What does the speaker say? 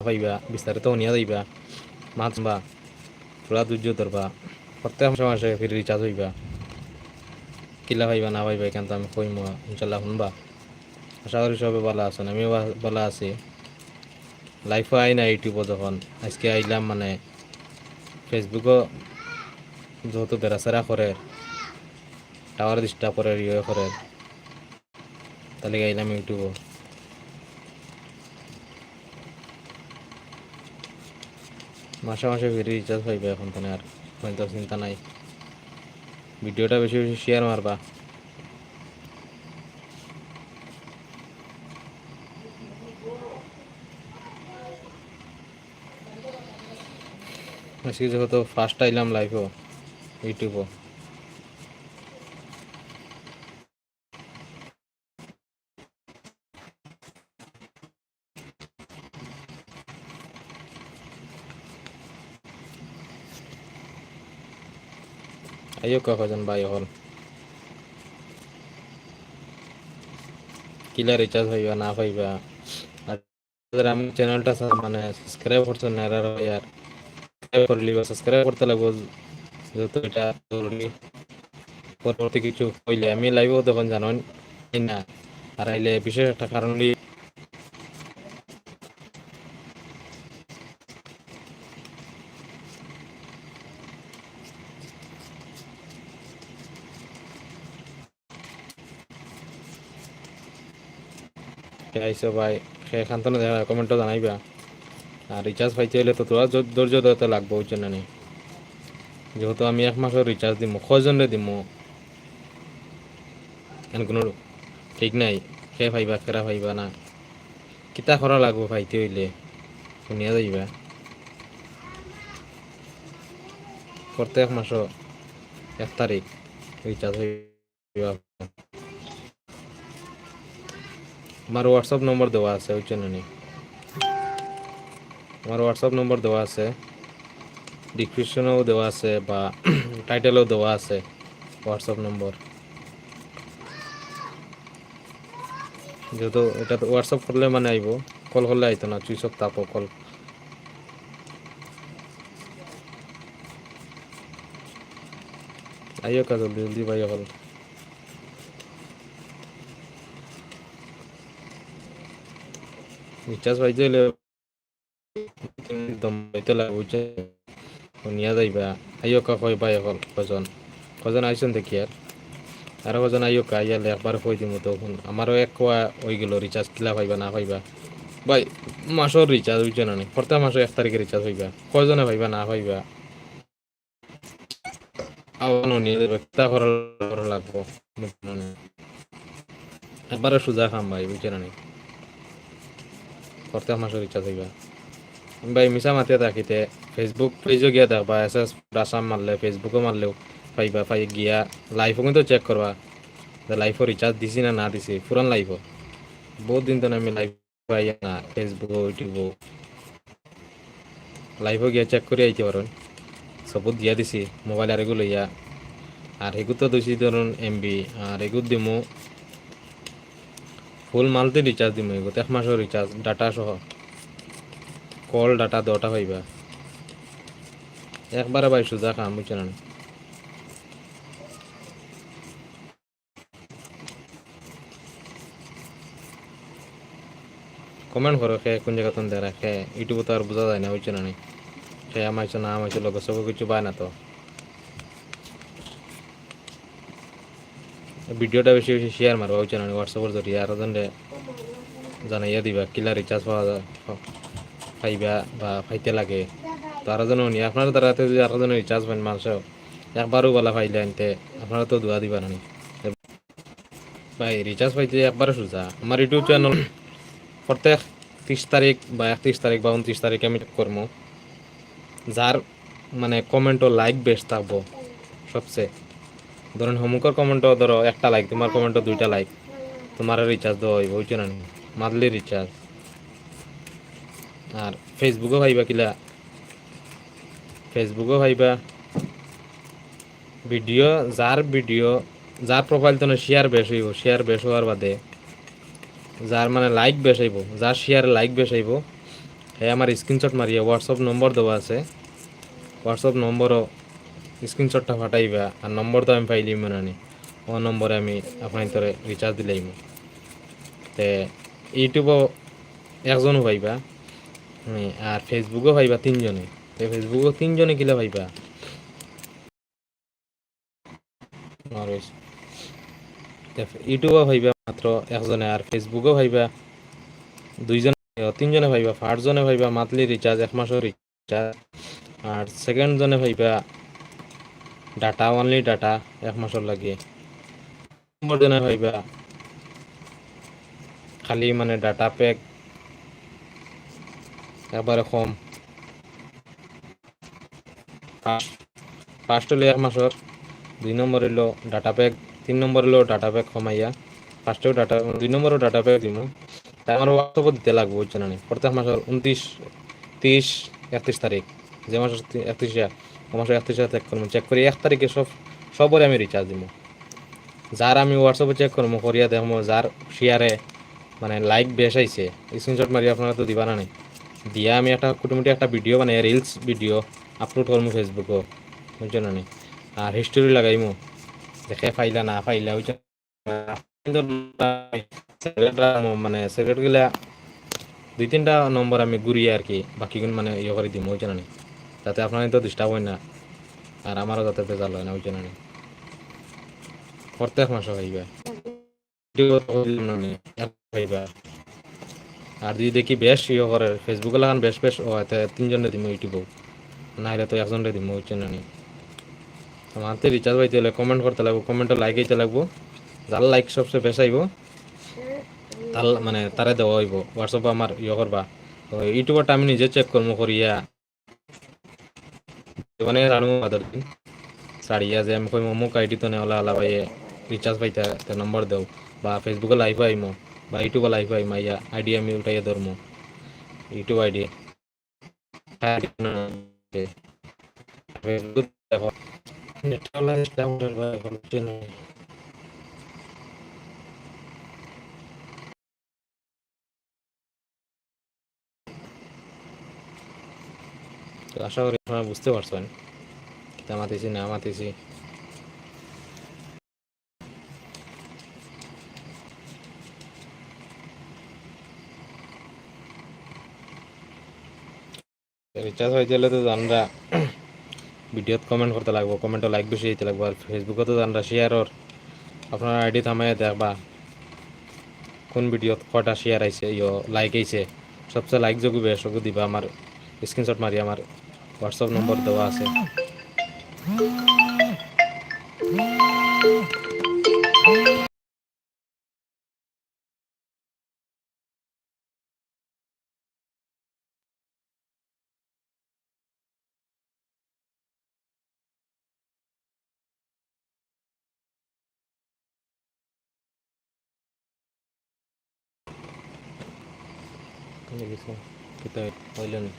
পাইবা বিস্তারিত শুনিয়া যাইবা মাছ বা পুরা ধৈর্য ধরবা প্রত্যেক মাসে মাসে ফির রিচার্জ হইবা কিলা পাইবা না পাইবা এখান আমি কইম ইনশাল্লাহ শুনবা আশা করি সবে ভালো আছেন আমিও ভালো আছি লাইফও আই না ইউটিউবও যখন আজকে আইলাম মানে ফেসবুকও যেহেতু বেড়াচেরা করে টাওয়ার ডিস্টার্ব করে ইয়ে করে তাহলে আইলাম ইউটিউবও মাসে মাসে ফিরে রিচার্জ পাইবে এখন তো আর। হয়তো চিন্তা নাই। ভিডিওটা বেশি বেশি শেয়ার মারবা। আজকে যেহেতু ফার্স্ট আইলাম লাইভও ইউটিউবও আইও কখন ভাই হল কিলা রিচার্জ হইবা না পাইবা আমি চ্যানেলটা মানে সাবস্ক্রাইব করছেন না ইয়ার সাবস্ক্রাইব করে লিবা সাবস্ক্রাইব করতে লাগবো যেহেতু এটা জরুরি পরবর্তী কিছু হইলে আমি লাইভও তখন জানো না আর আইলে বিশেষ একটা কারণ নিয়ে আইসো ভাই সেখান তো কমেন্টও জানাইবা। আর রিচার্জ পাইতে হলে তো তোরা ধৈর্য ধরতে লাগবো ওই জন্য নেই? যেহেতু আমি এক মাসের রিচার্জ দিম কজনে দিম এন কোনো ঠিক নাই সে পাইবা খেরা পাইবা না। কিতা করা লাগবো পাইতে হইলে শুনিয়া যাইবা। প্রত্যেক মাস এক তারিখ রিচার্জ হইবা আমার হোয়াটসঅ্যাপ নম্বর দেওয়া আছে, ওই জন্য নেই। আমার হোয়াটসঅ্যাপ নম্বর দেওয়া আছে ডিসক্রিপশনেও দেওয়া আছে বা টাইটেলেও দেওয়া আছে হোয়াটসঅ্যাপ নম্বর যেহেতু এটা হোয়াটসঅ্যাপ করলে মানে আইব কল করলে আইতো না চুইচ অফ তাপো কল আইও কা জলদি জলদি ভাই কল রিচার্জ পাইতে হলে একদম হইতে লাগবে নিয়া যাইবা আইও কা কয় বাই হল কজন কজন আইসন দেখি আর আরও কজন আইও কা ইয়ালে একবার কই দিমু তখন আমারও এক কোয়া হয়ে গেল রিচার্জ কিলা পাইবা না পাইবা ভাই মাসের রিচার্জ হইছে না প্রত্যেক মাসে এক তারিখে রিচার্জ হইবা কজনে পাইবা না পাইবা আবার নিয়ে যাবে তা করা লাগবো একবারে সোজা খাম ভাই বুঝছে না প্রত্যেক মাসে রিচার্জ হইবা ভাই মিশা মাতিয়া থাকিতে ফেসবুক পেজও গিয়া দেখবা এস এস আসাম মারলে ফেসবুকও মারলেও পাইবা পাই গিয়া লাইফও কিন্তু চেক করবা যে লাইফও রিচার্জ দিছি না না দিছি পুরান লাইফও বহুত দিন তো আমি লাইফ পাই না ফেসবুক ইউটিউবও লাইফও গিয়া চেক করে আইতে পারেন সবুত দিয়া দিছি মোবাইল আর এগুলো ইয়া আর এগুলো তো দিছি ধরুন এমবি আর এগুলো দিমু ফুল মান্থলি রিচার্জ দিমু এক মাসের রিচার্জ ডাটা সহ। কল, ডাটা দটা পাইবা। একবারে ভাই সোজা কাম বুঝছে না কমেন্ট করো খে কোন জায়গা তুমি দেখা খে ইউটিউবে তো আর বোঝা যায় না বুঝছে না সে আমাইছো না আমাইছো লোক সব কিছু পায় না তো। ভিডিওটা বেশি বেশি শেয়ার মারবা বুঝছে না হোয়াটসঅ্যাপের জরিয়ে, আরও জনে জানাইয়া দিবা কিলা রিচার্জ পাওয়া যায় পাইবা বা পাইতে লাগে। তো আরও জন নি আপনারা তো রাতে যদি আরও জন রিচার্জ পান মাংস, একবারও বলা পাইলে আনতে, আপনারা তো দোয়া দিবা না। ভাই রিচার্জ পাইতে একবারে সোজা। আমার ইউটিউব চ্যানেল প্রত্যেক তিরিশ তারিখ বা একত্রিশ তারিখ বা উনত্রিশ তারিখ আমি করব যার মানে কমেন্ট ও লাইক বেশ থাকব, সবচেয়ে। ধরুন হমুকর কমেন্টও ধরো একটা লাইক তোমার কমেন্টও দুইটা লাইক তোমার রিচার্জ দেওয়া হইব বুঝছ না মান্থলি রিচার্জ আর ফেসবুকও ভাইবা কিলা। ফেসবুকও ভাইবা। ভিডিও যার ভিডিও যার প্রোফাইল তো শেয়ার বেশ হইব। শেয়ার বেশ হওয়ার বাদে যার মানে লাইক বেশ হইব যার শেয়ার লাইক বেশ হইব হ্যাঁ আমার স্ক্রিনশট মারিয়া হোয়াটসঅ্যাপ নম্বর দেওয়া আছে। হোয়াটসঅ্যাপ নম্বরও স্ক্রিনশটটা ফাটাইবা আর নম্বর তো আমি পাইলিম মানে ও নম্বরে আমি আপনার তোরে রিচার্জ দিলাইম তে ইউটিউবও একজনও পাইবা আর ফেসবুকও পাইবা তিনজনে। তো ফেসবুকও তিনজনে কিলা পাইবা। ইউটিউবও পাইবা মাত্র একজনে আর ফেসবুকও পাইবা, দুইজন তিনজনে পাইবা ফার্স্ট জনে পাইবা, মান্থলি রিচার্জ এক মাসের রিচার্জ আর সেকেন্ড জনে পাইবা ডাটা অনলি ডাটা এক মাসের লাগে। খালি মানে ডাটা প্যাক একবারে কম। ফার্স্ট হলো এক মাসের দুই নম্বর হলো ডাটা প্যাক তিন নম্বর হলো ডাটা প্যাক কমাইয়া। ফার্স্টেও ডাটা দুই নম্বরও ডাটা প্যাক দিব তাই আমার হোয়াটসঅ্যাপও দিতে লাগবে বুঝছ নি? প্রত্যেক মাসের উনত্রিশ তিরিশ একত্রিশ তারিখ যে মাসের একত্রিশ ও মাসের একত্রিশ চেক করব চেক করি, এক তারিখে সব, সবরে আমি রিচার্জ দিব যার আমি হোয়াটসঅ্যাপে চেক করব, করিয়া দেখব, যার শেয়ারে মানে লাইক বেশ আইছে স্ক্রিনশট মারি আপনারা তো দিবা না নাই দিয়া আমি একটা কুটুমুটি একটা ভিডিও মানে রিলস ভিডিও আপলোড করব ফেসবুকও বুঝছ না? আর হিস্টোরি লাগাইমু দেখে ফাইলা না ফাইলা বুঝছ মানে সিগারেট দুই তিনটা নম্বর আমি ঘুরিয়ে আর কি বাকিগুলো মানে ইয়ে করে দিম, বুঝছ নি? যাতে আপনার তো ডিস্টার্ব হয় না। আর আমারও যাতে বেজাল হয় না, ওই জন্য? প্রত্যেক মাসে হইবে আর যদি দেখি বেশ ইয়ে করে ফেসবুকে লাগান বেশ বেশ, ও তিনজনে দিম ইউটিউবেও নাহলে তো একজনে দিম না নি? আমাতে রিচার্জ পাইতে হলে কমেন্ট করতে লাগবো কমেন্টে লাইক দিতে লাগবো। যার লাইক সবচেয়ে বেশ আইব, তার মানে তারে দেওয়া হইব। হোয়াটসঅ্যাপে আমার ইয়ে করবা। তো ইউটিউবটা আমি নিজে চেক করব করিয়া। মানে রানু আদার দিন সারিয়া যে আমি কই অমুক আইডি তো নেওয়ালা আলা ভাই রিচার্জ পাইতে তে নম্বর দেও। বা ফেসবুকে লাইভ আইমো বা ইউটিউবে লাইভ আইমা ইয়া আইডি আমি উঠাইয়া ধরমো ইউটিউব আইডি ফেসবুক দেখো। নেটওয়ালা ডাউনলোড বা হচ্ছে না তো আশা করি আপনারা বুঝতে পারছেন। তা মাতিছি, না মাতিছি। রিচার্জ হয়ে গেলে তো জানরা ভিডিওত কমেন্ট করতে লাগবো কমেন্টে লাইক বেশি দিতে লাগবো আর ফেসবুকে তো জানরা শেয়ারর আপনার আইডি থামাই দেখবা কোন ভিডিওত কটা শেয়ার আইছে, ইয়ো লাইক আইছে। সবচেয়ে লাইক যোগ্য বেশ দিবা আমার স্ক্রিনশট মারি আমার হোয়াটসঅ্যাপ নম্বর দেওয়া আছে কিতা হইল না